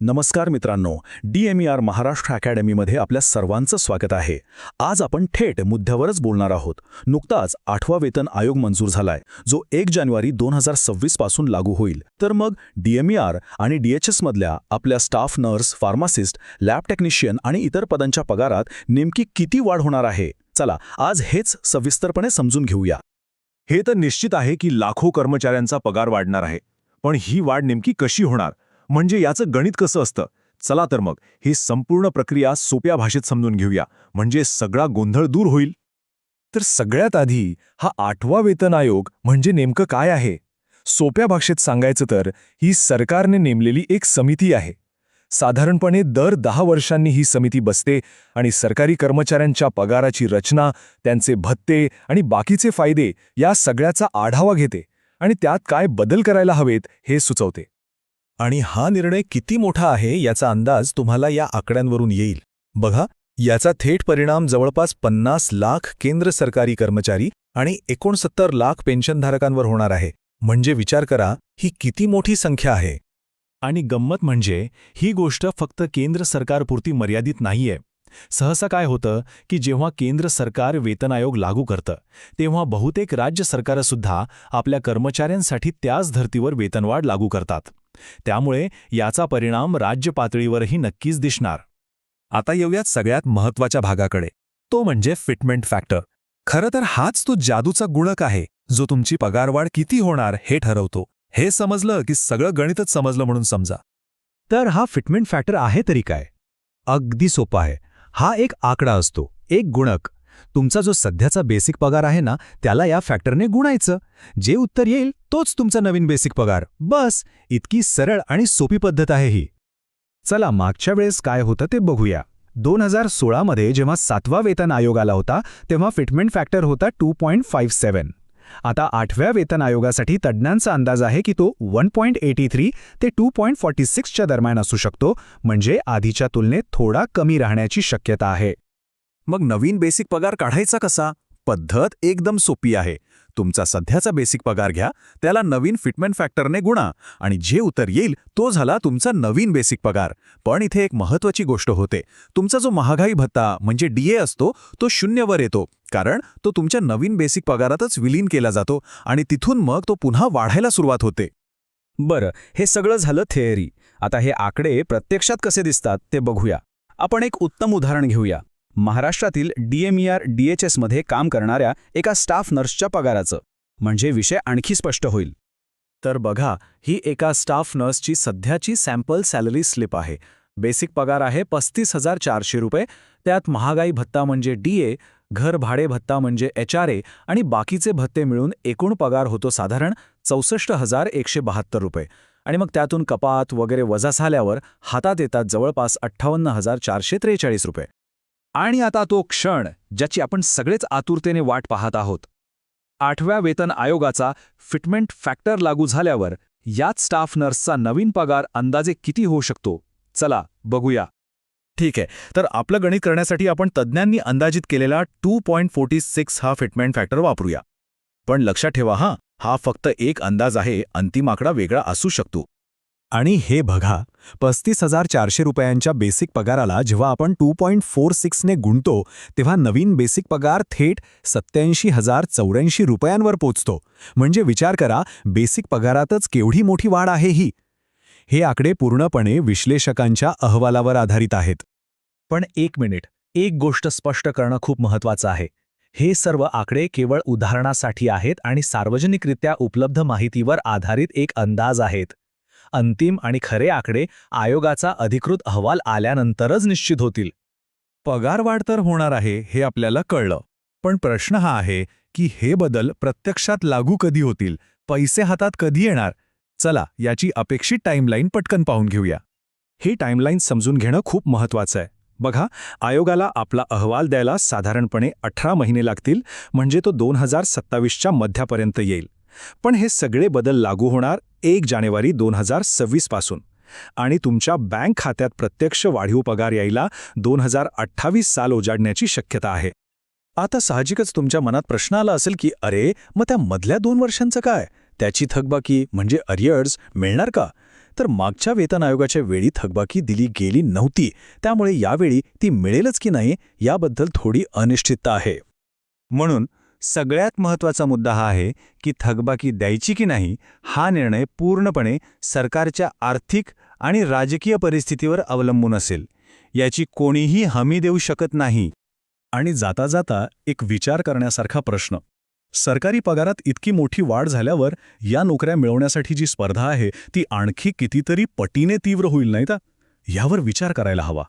नमस्कार मित्रांनो D M E R Maharashtra अकॅडमीमध्ये आपल्या सर्वांचं स्वागत आहे. आज आपण थेट मुद्द्यावरच बोलणार आहोत. नुकताच आठवा वेतन आयोग मंजूर झालाय जो एक जानेवारी दोन हजार सव्वीसपासून लागू होईल. तर मग डी एम ई आर आणि डी एच एसमधल्या आपल्या staff nurse pharmacist lab technician आणि इतर पदांच्या पगारात नेमकी किती वाढ होणार आहे? चला आज हेच सविस्तरपणे समजून घेऊया. हे तर निश्चित आहे की लाखो कर्मचाऱ्यांचा पगार वाढणार आहे पण ही वाढ नेमकी कशी होणार? म्हणजे याचं गणित कसं असतं? चला तर मग ही संपूर्ण प्रक्रिया सोप्या भाषेत समजून घेऊया. म्हणजे सगळा गोंधळ दूर होईल. तर सगळ्यात आधी हा आठवा वेतन आयोग म्हणजे नेमकं काय आहे? सोप्या भाषेत सांगायचं तर ही सरकारने नेमलेली एक समिती आहे. साधारणपणे दर दहा वर्षांनी ही समिती बसते आणि सरकारी कर्मचाऱ्यांच्या पगाराची रचना त्यांचे भत्ते आणि बाकीचे फायदे या सगळ्याचा आढावा घेते आणि त्यात काय बदल करायला हवेत हे सुचवते. आणि हा निर्णय किती मोठा आहे याचा अंदाज तुम्हाला या आकड्यांवरून येईल. बघा याचा थेट परिणाम जवळपास पन्नास लाख केंद्र सरकारी कर्मचारी आणि एकोणसत्तर लाख पेन्शनधारकांवर होणार आहे. म्हणजे विचार करा ही किती मोठी संख्या आहे? आणि गंमत म्हणजे ही गोष्ट फक्त केंद्र सरकारपुरती मर्यादित नाहीये. सहसा काय होतं की जेव्हा केंद्र सरकार वेतन आयोग लागू करतं तेव्हा बहुतेक राज्य सरकारंसुद्धा आपल्या कर्मचाऱ्यांसाठी त्याच धर्तीवर वेतनवाढ लागू करतात. त्यामुळे याचा परिणाम राज्य पातळीवरही नक्कीच दिसणार. आता येऊयात सगळ्यात महत्त्वाच्या भागाकडे. तो म्हणजे फिटमेंट फॅक्टर. खरं तर हाच तो जादूचा गुणक आहे जो तुमची पगारवाढ किती होणार हे ठरवतो. हे समजलं की सगळं गणितच समजलं म्हणून समजा. तर हा फिटमेंट फॅक्टर आहे तरी काय? अगदी सोपा आहे. हा एक आकडा असतो एक गुणक. तुमचा जो सध्याचा बेसिक पगार आहे ना त्याला या फॅक्टरने गुणायचं. जे उत्तर येईल तोच तुमचा नवीन बेसिक पगार. बस इतकी सरळ आणि सोपी पद्धत आहे ही. चला मागच्या वेळेस काय होतं ते बघूया. दोन हजार सोळामध्ये जेव्हा सातवा वेतन आयोग आला होता तेव्हा फिटमेंट फॅक्टर होता टू पॉईंट फाईव्ह सेवन आता आठव्या वेतन आयोगासाठी तज्ज्ञांचा अंदाज आहे की तो वन पॉईंट एटी थ्री ते टू पॉईंट फॉर्टी सिक्सच्या दरम्यान असू शकतो म्हणजे आधीच्या तुलनेत थोडा कमी राहण्याची शक्यता आहे. मग नवीन बेसिक पगार काढायचा कसा? पद्धत एकदम सोपी आहे. तुमचा सध्याचा बेसिक पगार घ्या त्याला नवीन फिटमेंट फॅक्टरने गुणा आणि जे उत्तर येईल तो झाला तुमचा नवीन बेसिक पगार. पण इथे एक महत्वाची गोष्ट होते. तुमचा जो महागाई भत्ता म्हणजे डीए असतो तो शून्यवर येतो. कारण तो तुमच्या नवीन बेसिक पगारातच विलीन केला जातो आणि तिथून मग तो पुन्हा वाढायला सुरुवात होते. बरं हे सगळं झालं थेअरी आता हे आकडे प्रत्यक्षात कसे दिसतात ते बघूया. आपण एक उत्तम उदाहरण घेऊया. महाराष्ट्रातील डीएमईआर डीएचएसमध्ये काम करणाऱ्या एका स्टाफ नर्सच्या पगाराचं. म्हणजे विषय आणखी स्पष्ट होईल. तर बघा ही एका स्टाफ नर्सची सध्याची सॅम्पल सॅलरी स्लिप आहे. बेसिक पगार आहे पस्तीस हजार चारशे रुपये त्यात महागाई भत्ता म्हणजे डीए घर भाडे भत्ता म्हणजे एच आर ए आणि बाकीचे भत्ते मिळून एकूण पगार होतो साधारण चौसष्ट हजार एकशे बहात्तर रुपये. आणि मग त्यातून कपात वगैरे वजा झाल्यावर हातात येतात जवळपास अठ्ठावन्न हजार चारशे त्रेचाळीस रुपये. आणि आता तो क्षण ज्याची आपण सगळेच आतुरतेने वाट पाहत आहोत. आठव्या वेतन आयोगाचा फिटमेंट फॅक्टर लागू झाल्यावर याच स्टाफ नर्सचा नवीन पगार अंदाजे किती होऊ शकतो? चला बघूया. ठीक आहे तर आपलं गणित करण्यासाठी आपण तज्ज्ञांनी अंदाजित केलेला टू पॉईंट फोर्टी सिक्स हा फिटमेंट फॅक्टर वापरूया. पण लक्षात ठेवा हा हा फक्त एक अंदाज आहे अंतिम आकडा वेगळा असू शकतो. आणि हे बघा पस्तीस हजार चारशे रुपयांच्या बेसिक पगाराला जेव्हा आपण टू पॉईंट फोर सिक्सने गुंतो तेव्हा नवीन बेसिक पगार थेट सत्याऐंशी हजार चौऱ्याऐंशी रुपयांवर पोचतो. म्हणजे विचार करा बेसिक पगारातच केवढी मोठी वाढ आहे ही. हे आकडे पूर्णपणे विश्लेषकांच्या अहवालावर आधारित आहेत. पण एक मिनिट एक गोष्ट स्पष्ट करणं खूप महत्वाचं आहे. हे सर्व आकडे केवळ उदाहरणासाठी आहेत आणि सार्वजनिकरित्या उपलब्ध माहितीवर आधारित एक अंदाज आहेत. अंतिम आणि खरे आकडे आयोगाचा अधिकृत अहवाल आल्यानंतरच निश्चित होतील. पगारवाढ तर होणार आहे हे आपल्याला कळलं. पण प्रश्न हा आहे की हे बदल प्रत्यक्षात लागू कधी होतील? पैसे हातात कधी येणार? चला याची अपेक्षित टाईमलाईन पटकन पाहून घेऊया. ही टाईमलाईन समजून घेणं खूप महत्वाचं आहे. बघा आयोगाला आपला अहवाल द्यायला साधारणपणे अठरा महिने लागतील म्हणजे तो दोन हजार सत्तावीसच्या मध्यापर्यंत येईल. पण हे सगळे बदल लागू होणार एक जानेवारी दोन हजार सव्वीसपासून. आणि तुमच्या बँक खात्यात प्रत्यक्ष वाढीव पगार यायला दोन हजार अठ्ठावीस साल ओजाडण्याची शक्यता आहे. आता साहजिकच तुमच्या मनात प्रश्न आला असेल की अरे मग त्या मधल्या दोन वर्षांचं काय? त्याची थकबाकी म्हणजे अरियर्स मिळणार का? तर मागच्या वेतन आयोगाच्या वेळी थकबाकी दिली गेली नव्हती. त्यामुळे यावेळी ती मिळेलच की नाही याबद्दल थोडी अनिश्चितता आहे. म्हणून सगळ्यात महत्त्वाचा मुद्दा हा आहे की थकबाकी द्यायची की नाही हा निर्णय पूर्णपणे सरकारच्या आर्थिक आणि राजकीय परिस्थितीवर अवलंबून असेल. याची कोणीही हमी देऊ शकत नाही. आणि जाता जाता एक विचार करण्यासारखा प्रश्न. सरकारी पगारात इतकी मोठी वाढ झाल्यावर या नोकऱ्या मिळवण्यासाठी जी स्पर्धा आहे ती आणखी कितीतरी पटीने तीव्र होईल नाही का? यावर विचार करायला हवा.